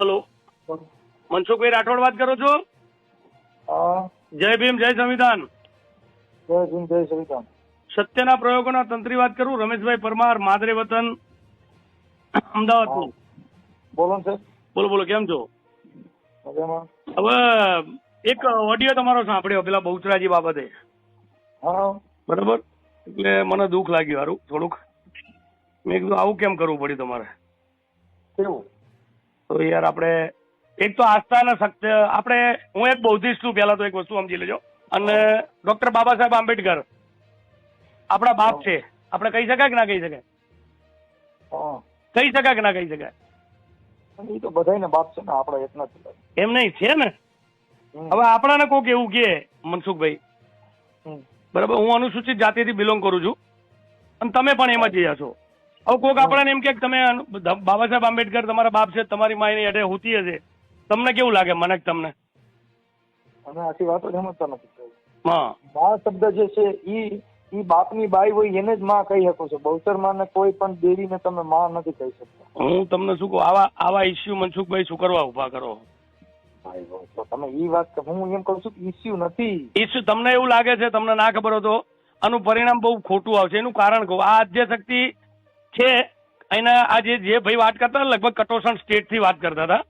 Hello. Mansukhbhai Rathod વાત કરો છો? જય ભીમ જય સંવિધાન. જય ભીમ જય સંવિધાન. સત્યના પ્રયોગોના તંત્રી વાત કરું? રમેશભાઈ પરમાર માદરે વતન અમદાવાદ બોલો બોલો બોલો કેમ છો? હવે એક ઓડિયો તમારો સાંભળ્યો પેલા બહુચરાજી બાબતે. બરાબર? એટલે મને દુઃખ લાગ્યું હારું થોડુંક. મેં કીધું આવું કેમ કરવું પડ્યું તમારે? કેવું? તો યાર આપણે એક તો આસ્થા અને સત્ય આપણે હું એક બૌદ્ધિસ્ટ છું પહેલા તો એક વસ્તુ સમજી લેજો. અને ડોક્ટર બાબા સાહેબ આંબેડકર આપણા બાપ છે. આપણે કહી શકાય કે ના કહી શકાય? કહી શકાય કે ના કહી શકાય? એ તો બધાયને બાપ છે ને આપણે એક નથી એમ નહીં છે ને. હવે આપણાને કોક એવું કે મનસુખભાઈ. બરાબર હું અનુસૂચિત જાતિથી બિલોંગ કરું છું. અને તમે પણ એમાં જયા છો. હવે કોક આપણને એમ કે તમે બાબા સાહેબ આંબેડકર તમારા બાપ છે તમારી માયની અડે હોતી હશે. તમને કેવું લાગે મને તમને? અમે આખી વાત જ સમજતા નથી હા. બા શબ્દ જે છે ઈ ઈ બાપની બાઈ હોય એને જ માં કહી શકો છો. બહુતરમાં કોઈ પણ દેવીને તમે માં નથી કહી શકતા. હું તમને શું કહું આવા આવા ઇસ્યુ મનસુખભાઈ શું કરવા ઊભા કરો તો તમે ઈ વાત હું એમ કહું છું કે ઇસ્યુ નથી. ઇસ્યુ તમને એવું લાગે છે તમને ના ખબર હતો આનું પરિણામ બહુ ખોટું આવશે. એનું કારણ કહું આ આદ્ય શક્તિ છે એના આજે જે ભાઈ વાત કરતા લગભગ કટોસણ સ્ટેટથી વાત કરતા હતા.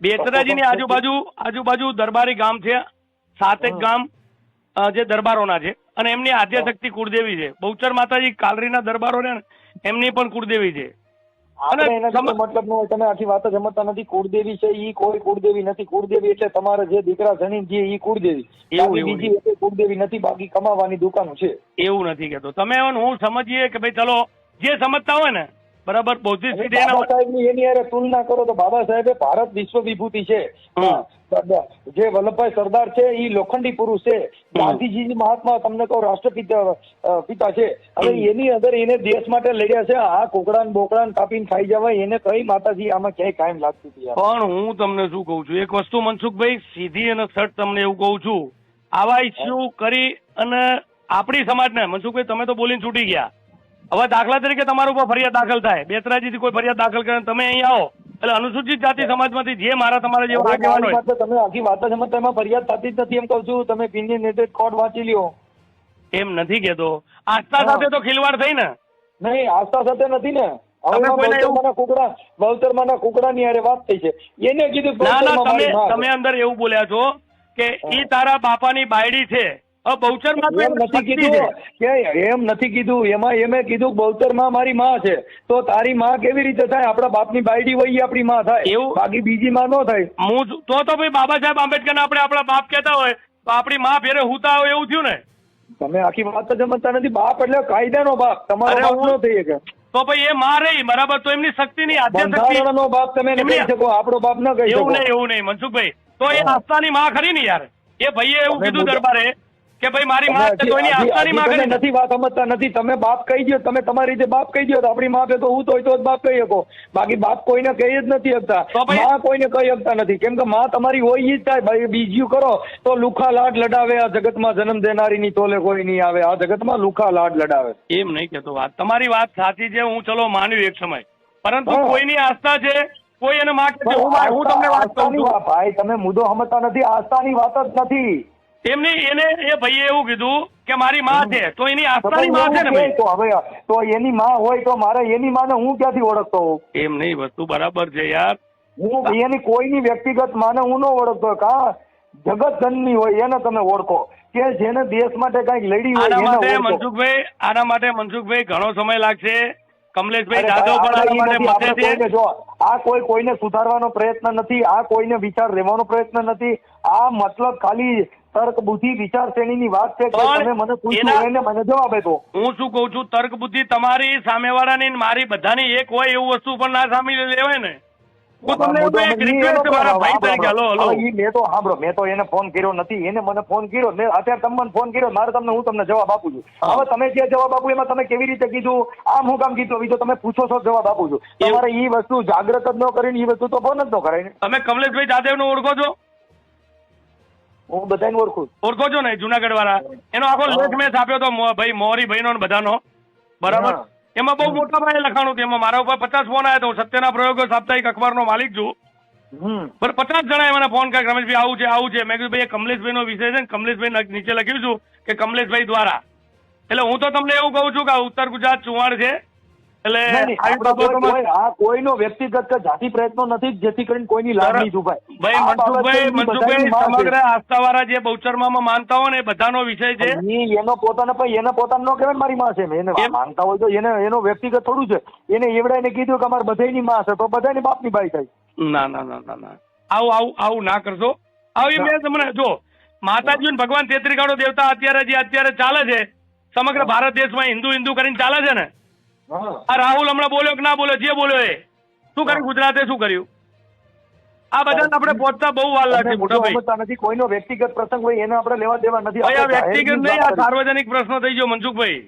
બેચરાજીની આજુબાજુ આજુબાજુ દરબારી ગામ છે સાતેક ગામ જે દરબારોના છે. અને એમની આદ્યશક્તિ કુળદેવી છે. બહુચર માતાજી કાલરીના દરબારો ને એમની પણ કુળદેવી છે. મતલબ ન તમે આખી વાત જ સમજતા નથી. કુળદેવી છે ઈ કોઈ કુળદેવી નથી. કુળદેવી એટલે તમારે જે દીકરા જણી જે ઈ કુળદેવી. બીજી કુળદેવી નથી. બાકી કમાવાની દુકાનો છે. એવું નથી કેતો તમે હું સમજીએ કે ભાઈ ચલો જે સમજતા હોય ને બરાબર બૌદ્ધિક સ્થિતિ એના સાહેબની એની હારે તુલના કરો તો બાબા સાહેબે ભારત વિશ્વ વિભૂતિ છે જે વલ્લભભાઈ સરદાર છે એ લોખંડી પુરુષ છે. ગાંધીજી મહાત્મા તમને કહો રાષ્ટ્રપિતા પિતા છે. હવે એની અંદર એને દેશ માટે લડ્યા છે. આ કોકડાન બોકડાન કાપીને ખાઈ જવાય એને કઈ માતાજી આમાં ક્યાંય કાયમ લાગતી હતી પણ હું તમને શું કહું છું એક વસ્તુ મનસુખભાઈ સીધી અને સટ તમને એવું કહું છું. આવા ઇસ્યુ કરી અને આપણી સમાજને મનસુખભાઈ તમે તો બોલીને છૂટી ગયા. હવે દાખલા તરીકે તમારા ઉપર ફરિયાદ દાખલ થાય. બેતરાજીથી કોઈ ફરિયાદ દાખલ કરે તમે અહીં આવો. એટલે અનુસૂચિત જાતિ સમાજમાંથી જે મારા તમારા જેવા આગેવાન હોય. તમે આખી વાત જ તમે ફરિયાદ થતી જ નથી એમ કહું છું. તમે ઓપિનિયનેટેડ કોડ વાંચી લ્યો. એમ નથી કેતો આસ્થા સાથે તો ખિલવાડ થઈ ને. નહીં આસ્થા સાથે નથી ને. કુકડા ની અરે વાત થઈ છે. એને કીધું ના ના તમે તમે અંદર એવું બોલ્યા છો કે ઈ તારા બાપાની બાયડી છે. એમ એમ નથી કીધું એમ એમાં કીધું બહુચરમાં મારી માં છે. તો તારી માં કેવી રીતે થાય? આપણા બાપની બાયડી હોય આપણી માં થાય. એવું- બાકી બીજી માં ન થાય. હું તો તો ભાઈ બાબા સાહેબ આંબેડકર આપણે આપણા બાપ કહેતા હોય તો આપણી માં ફેરે હુતા હોય એવું થયું ને? તમે આખી વાત તો સમજતા નથી. બાપ એટલે કાયદાનો બાપ. તમારો બાપ ન થઈ શકે. તો ભાઈ એ માં રહી બરાબર? તો એમની શક્તિ ની બંધારણનો બાપ તમે ન કહી શકો. આપણો બાપ ન કહી શકો. એવું નહીં એવું નહીં મનસુખભાઈ. તો એ. આસ્થાની માં ખરી ને યાર. એ ભાઈએ એવું કીધું દરબારે કે ભાઈ મારી માં છે તો એની હજી- આસ્થાની હજી માં તમે ખરી ને. નથી વાત સમજતા નથી. તમે બાપ કહી દો તમે તમારી રીતે બાપ કહી દો તો આપણી માં તો હું તો તો જ બાપ કહી શકો. બાકી બાપ કોઈને કહી જ નથી શકતા. માં કોઈને કહી શકતા નથી. કેમ કે માં તમારી હોય જ થાય. ભાઈ બીજું કરો તો લુખા લાડ લડાવે આ જગતમાં જન્મ દેનારીની તોલે કોઈ નહીં આવે. આ જગતમાં લુખા લાડ લડાવે. એમ નહીં કેતો વાત. તમારી વાત સાચી છે હું ચલો માન્યું એક સમય. પરંતુ. કોઈની આસ્થા છે કોઈ એને માગે હું તમને વાત કહું છું. ભાઈ તમે મુદ્દો સમજતા નથી. આસ્થાની વાત જ નથી. એમની એને એ ભાઈએ એવું કીધું કે મારી માં છે તો એની આસ્થાની માં છે ને ભાઈ તો હવે તો એની માં હોય તો મારે એની માને હું ક્યાંથી ઓળખતો હોઉં? એમ નહીં વસ્તુ બરાબર છે યાર. હું એની કોઈની વ્યક્તિગત માને હું ન ઓળખતો કા જગત ધનની હોય એને તમે ઓળખો. કે જેને દેશ માટે કંઈક લડી હોય આના માટે મનસુખભાઈ આના માટે મનસુખભાઈ ઘણો સમય લાગશે. કમલેશભાઈ જાદવ પણ આના માટે મતે છે. જો આ કોઈ કોઈને સુધારવાનો પ્રયત્ન નથી આ કોઈને વિચાર લેવાનો પ્રયત્ન નથી. આ મતલબ ખાલી તર્ક બુદ્ધિ વિચાર શ્રેણીની વાત છે કે તમે મને પૂછ્યું એને મને જવાબ આપ્યો હું શું કઉ છું તર્ક બુદ્ધિ તમારી સામેવાળાની ની મારી બધાની એક હોય એવું વસ્તુ પણ ના સામે લેવાય ને. તમને મેં તો એને ફોન કર્યો નથી એને મને ફોન કર્યો અત્યારે તમે મને ફોન કર્યો મારે તમને હું તમને જવાબ આપું છું. હવે તમે જે જવાબ આપું એમાં તમે કેવી રીતે કીધું? આમ હું કામ કીધું? તમે પૂછો છો જવાબ આપું છું. તમારે ઈ વસ્તુ જાગ્રત જ ન કરીને એ વસ્તુ તો ફોન જ ન કરાય ને. તમે કમલેશભાઈ જાદવને ઓળખો છો? હું બધાને ઓળખું ઓળખો છો ને જુનાગઢ વાળા એનો આખો લેખ મેં છાપ્યો હતો ભાઈ મોરી ભાઈનો બધાનો. બરાબર? એમાં બહુ મોટા ભાઈ લખાણું હતું એમાં મારા ઉપર પચાસ ફોન આવ્યા હતા હું સત્યના પ્રયોગો સાપ્તાહિક અખબારનો માલિક છું. પણ પચાસ જણાએ મને ફોન કર્યા રમેશભાઈ આવું છે આવું છે. મેં કીધું ભાઈ કમલેશભાઈ નો વિષય છે ને કમલેશભાઈ નીચે લખ્યું છું કે કમલેશભાઈ દ્વારા. એટલે હું તો તમને એવું કહું છું કે ઉત્તર ગુજરાત ચુવાણ છે. એટલે આવી બાબતોમાં આ કોઈનો વ્યક્તિગત કે જાતિ પ્રયત્નો નથી જેથી કરીને કોઈની લાગણી દુભાય ભાઈ મનસુખભાઈ મનસુખભાઈ. સમગ્ર આસ્થાવાળા જે બહુચરમાં માનતા હોય ને બધાનો વિષય છે. એનો પોતાનો પણ એને પોતાનો ન કહેવાય મારી માં છે એને માનતા હોય તો એને એનો વ્યક્તિગત થોડું છે. એને એવડાઈને કીધું કે અમારે બધાયની માં છે તો બધાની બાપની બાઈ થાય. ના ના ના ના ના. આવું આવું આવું ના કરશો. આવી મેં તમને જો માતાજી ભગવાન તેત્રી કાળો દેવતા અત્યારે જે અત્યારે ચાલે છે સમગ્ર ભારત દેશમાં હિન્દુ હિન્દુ કરીને ચાલે છે ને. આ રાહુલ હમણાં બોલ્યો કે ના બોલ્યો? જે બોલ્યો એ. શું કર્યું? ગુજરાતે શું કર્યું? આ બધાને આપણે પહોંચતા બહુ વાર લાગશે અમે મોટા ભાઈ. નથી. કોઈનો વ્યક્તિગત પ્રસંગ હોય એને આપણે લેવા દેવા નથી આ વ્યક્તિગત નહીં આ સાર્વજનિક પ્રશ્ન થઈ ગયો મનસુખભાઈ.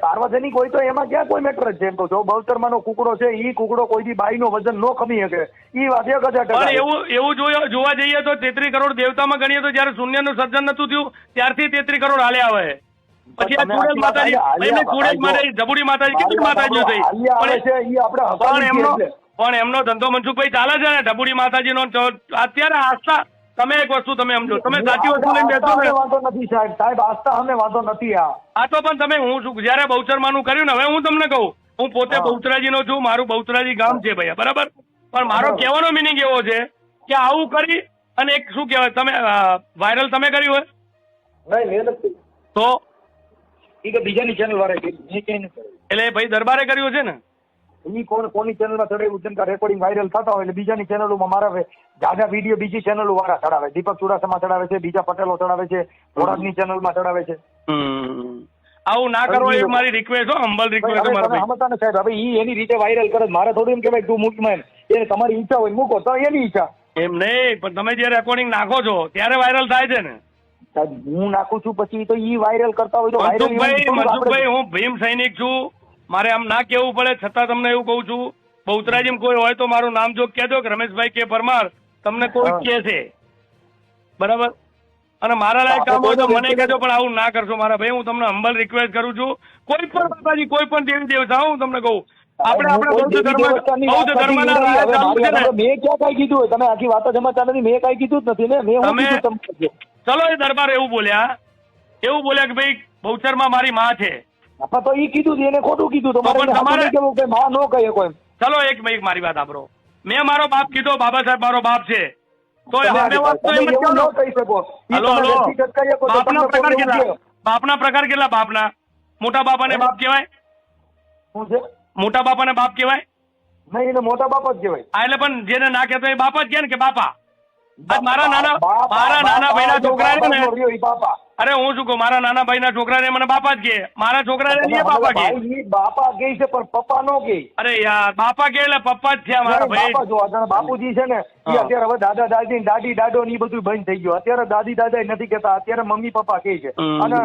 સાર્વજનિક હોય તો એમાં ક્યાં કોઈ મેટર જ છે તો? જો બહુચરમાનો કુકડો છે ઈ કુકડો કોઈ દી બાઈ નો વજન નો ખમી શકે. ઈ વાત એક હજાર ટકા. એવું એવું જોયો જોવા જઈએ તો તેત્રી કરોડ દેવતામાં ગણીએ તો જયારે શૂન્યનું સર્જન નતું થયું ત્યારથી તેત્રી કરોડ હાલે આવે. પછી આ ચુડેલ માતાજી એમને ચુડેલ માતાજી જબુડી માતાજી કેટલી માતાજીઓ થઈ? હાલ્યા આવે છે પણ એમનો પણ એમનો ધંધો મનસુખભાઈ ચાલે છે ને ઢબુડી માતાજીનો અત્યારે આસ્થા તમે એક વસ્તુ તમે સમજો તમે સાચી વસ્તુ લઈને બેસો ને. વાંધો નથી સાહેબ. સાહેબ આસ્થા અમે વાંધો નથી આ આ તો પણ તમે હું છું જયારે બહુચરમાનું કર્યું ને હવે હું તમને કહું. હું પોતે. બહુચરાજીનો છું મારું બહુચરાજી ગામ છે ભાઈ બરાબર? પણ મારો. કહેવાનો મિનિંગ એવો છે કે આવું કરી અને એક શું કહેવાય તમે વાયરલ તમે કર્યું હોય? નહીં મેં નથી તો કે બીજાની ચેનલ વાળા કર્યું મેં ક્યાંય નથી એટલે ભાઈ દરબારે કર્યું છે ને? એ કોણ કોની ચેનલમાં ચડાવ્યું? કે રેકોર્ડિંગ વાયરલ થતા હોય એટલે બીજાની ચેનલોમાં મારા જાજા વીડિયો બીજી ચેનલો વાળા ચડાવે. દીપક ચુડાસમા ચડાવે છે બીજા પટેલો ચડાવે છે થોડાકની ચેનલમાં ચડાવે છે. આવું ના કરો એ મારી રિક્વેસ્ટ હો હંબલ રિક્વેસ્ટ મારા ભાઈ. સમજતા ને સાહેબ. હવે ઈ એની રીતે વાયરલ કરે છે. મારે થોડું એમ કહેવાય તું મૂકમાં એમ. એ તમારી ઈચ્છા હોય મૂકો. તો એની ઈચ્છા. એમ નહીં પણ તમે જે રેકોર્ડિંગ નાખો છો ત્યારે વાયરલ થાય છે ને. હું નાખું છું પછી તો ઈ વાયરલ કરતા હોય તો મનસુખભાઈ મનસુખભાઈ હું ભીમ સૈનિક છું. મારે આમ ના કેવું પડે છતાં તમને એવું કહું છું બહુતરાજીમ કોઈ હોય તો મારું નામ જો કહેજો કે રમેશભાઈ કે પરમાર તમને કોઈ કે કહે છે બરાબર? અને મારા લાયક કામ હોય તો મને કહેજો પણ આવું ના કરશો મારા ભાઈ. હું તમને હંબલ રિક્વેસ્ટ કરું છું. કોઈ પણ બાબાજી કોઈ પણ દેવી દેવતા હું તમને કહું. આપણે બૌદ્ધ ધર્મ બૌદ્ધ વાત નથી રાહ ચાલુ છે ને? મેં ક્યાં કઈ કીધું તમે આખી વાતો જમાતા નથી મેં કઈ કીધું જ નથી ને. મેં હું કીધું તમને ચલો એ દરબાર એવું બોલ્યા. એવું બોલ્યા કે ભાઈ બહુચરમાં મારી માં છે. તો ઈ કીધું એને ખોટું કીધું તો. તમારે- કે માં નો કહીએ કોઈ. ચલો એક એક મારી વાત આપરો મેં મારો બાપ કીધો બાબા સાહેબ મારો બાપ છે. તો ન. બાપના પ્રકાર કેટલા? બાપના પ્રકાર કેટલા બાપના? મોટા બાપાને બાપ કહેવાય? મોટા બાપા મોટા બાપાને બાપ કહેવાય? નહીં મોટા બાપ જ કહેવાય. એટલે પણ જેને ના કહેતો એ બાપ જ કહે ને કે બાપા. આજ મારા નાના મારા નાના ભાઈના ને અરે હું શું કહું? મારા નાના ભાઈના છોકરાને મને બાપા જ કે મારા છોકરાને તમે બાપા કે બાપા કે છે પણ પપ્પા નો કે અરે યાર બાપા કે એટલે પપ્પા જ થયા મારા નહીં, ભાઈ. જો બાપુજી છે ને એ અત્યારે હવે દાદા દાદી ને દાદી દાદો ને બધું બંધ થઈ ગયું. અત્યારે દાદી દાદા નથી કેતા અત્યારે મમ્મી પપ્પા કહે છે. અને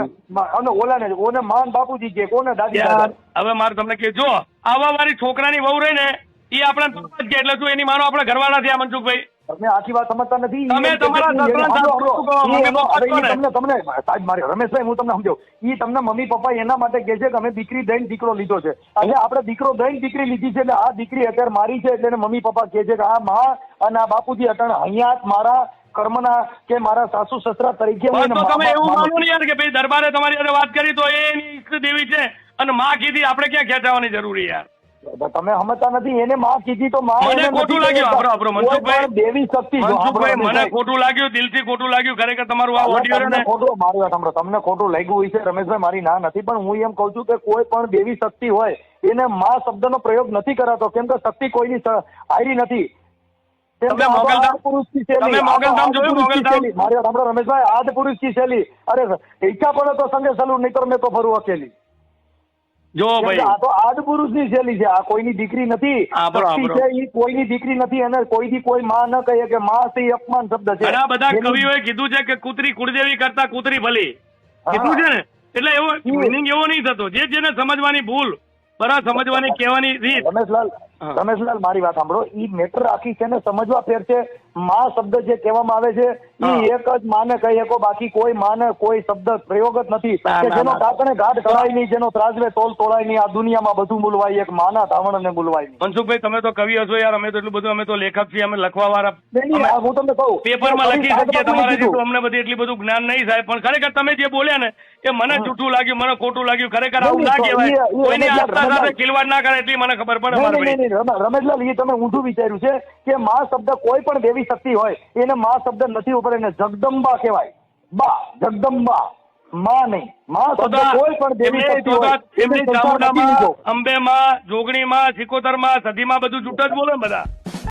અને ઓલાને ઓને માન બાપુજી કે કોને દાદી દાદા? હવે મારે તમને કે જો આવા મારી છોકરાની વહુ રહી ને એ આપણા પપ્પા જ કે એટલે શું એની માનો આપણે ઘરવાળા થયા મનસુખભાઈ? તમે આખી વાત સમજતા નથી તમે તમારા. તમને તમને સાહેબ મારે રમેશભાઈ હું તમને સમજો ઈ તમને મમ્મી પપ્પા એના માટે કહે છે કે અમે દીકરી દઈને દીકરો લીધો છે. આજે આપણે દીકરો દઈને દીકરી લીધી છે એટલે આ દીકરી અત્યારે મારી છે એટલે મમ્મી પપ્પા કહે છે કે આ માં અને આ બાપુજી અટણ અહીંયા મારા કર્મના કે મારા સાસુ સસરા તરીકે તમે એવું માનું ને યાર કે ભાઈ દરબારે તમારી વાત કરી તો એ એની ઈષ્ટ દેવી છે અને માં કીધી આપણે ક્યાં ખેંચાવાની જરૂરી યાર? તમે સમજતા નથી એને માં કીધી તો માં મને ખોટું લાગ્યું. આપણો- આપણો મનસુખભાઈ- દેવી શક્તિ મનસુખભાઈ મને ખોટું લાગ્યું દિલથી ખોટું લાગ્યું ખરેખર તમારું આ ઓડિયો ને ખોટું મારું સાંભળો તમને ખોટું લાગ્યું હોય છે રમેશભાઈ મારી ના નથી પણ હું એમ કહું છું કે કોઈ પણ દેવી શક્તિ હોય એને માં શબ્દનો પ્રયોગ નથી કરાતો કેમ કે શક્તિ કોઈની આયરી નથી. કે તમે મોગલધામ- જોયું? મારી સાંભળો રમેશભાઈ આદિપુરુષની શૈલી. અરે ઈચ્છા પડે તો સંગે સલું નહીં તો મેં તો ફરું અકેલી જો ભાઈ. આ તો આદિપુરુષની શૈલી છે આ કોઈની દીકરી નથી. શક્તિ છે એ કોઈની દીકરી નથી અને કોઈથી કોઈ માં ન કહે કે માં તે અપમાન શબ્દ છે. ઘણા બધા કવિઓએ કીધું છે કે કૂતરી કુળદેવી કરતા કૂતરી ભલી. કીધું છે ને? એટલે એવો મિનિંગ એવો નહીં થતો. જે જેને સમજવાની ભૂલ બરાબર સમજવાની કહેવાની રીત. રમેશલાલ. રમેશલાલ મારી વાત સાંભળો. ઈ મેટર આખી છે ને સમજવા ફેર છે. માં શબ્દ જે કહેવામાં આવે છે. ઈ એક જ માને કહી શકો બાકી કોઈ માને કોઈ શબ્દ પ્રયોગ જ નથી. કે જેનો કાકણે ઘાટ કળાય નહીં જેનો ત્રાજવે તોલ તોળાય નહીં આ દુનિયામાં બધું બોલવાય એક માના ધાવણને બોલવાય નહીં. મનસુખભાઈ તમે તો કવિ હશો યાર અમે તો એટલું બધું અમે તો લેખક છીએ અમે લખવા વાળા હું તમને કહું. પેપરમાં લખી શકીએ તમારા. અમને બધી એટલી બધું જ્ઞાન નહીં સાહેબ પણ ખરેખર તમે જે બોલ્યા ને એ મને જૂઠું લાગ્યું મને ખોટું લાગ્યું ખરેખર આવું ના કહેવાય. કોઈની આસ્થા સાથે. ખિલવાડ ના કરે એટલી મને ખબર પડે રમેશલાલ એ તમે ઊંધું વિચાર્યું છે કે મા શબ્દ કોઈ પણ દેવી શક્તિ હોય એને મા શબ્દ નથી ઉપર એને જગદંબા કહેવાય. બા જગદંબા. માં નહીં. માં શબ્દ કોઈ પણ દેવી શક્તિ હોય એમને ચામુંડામાં. અંબેમાં જોગણીમાં સિકોતરમાં સધીમાં બધું જૂઠ જ બોલે બધા.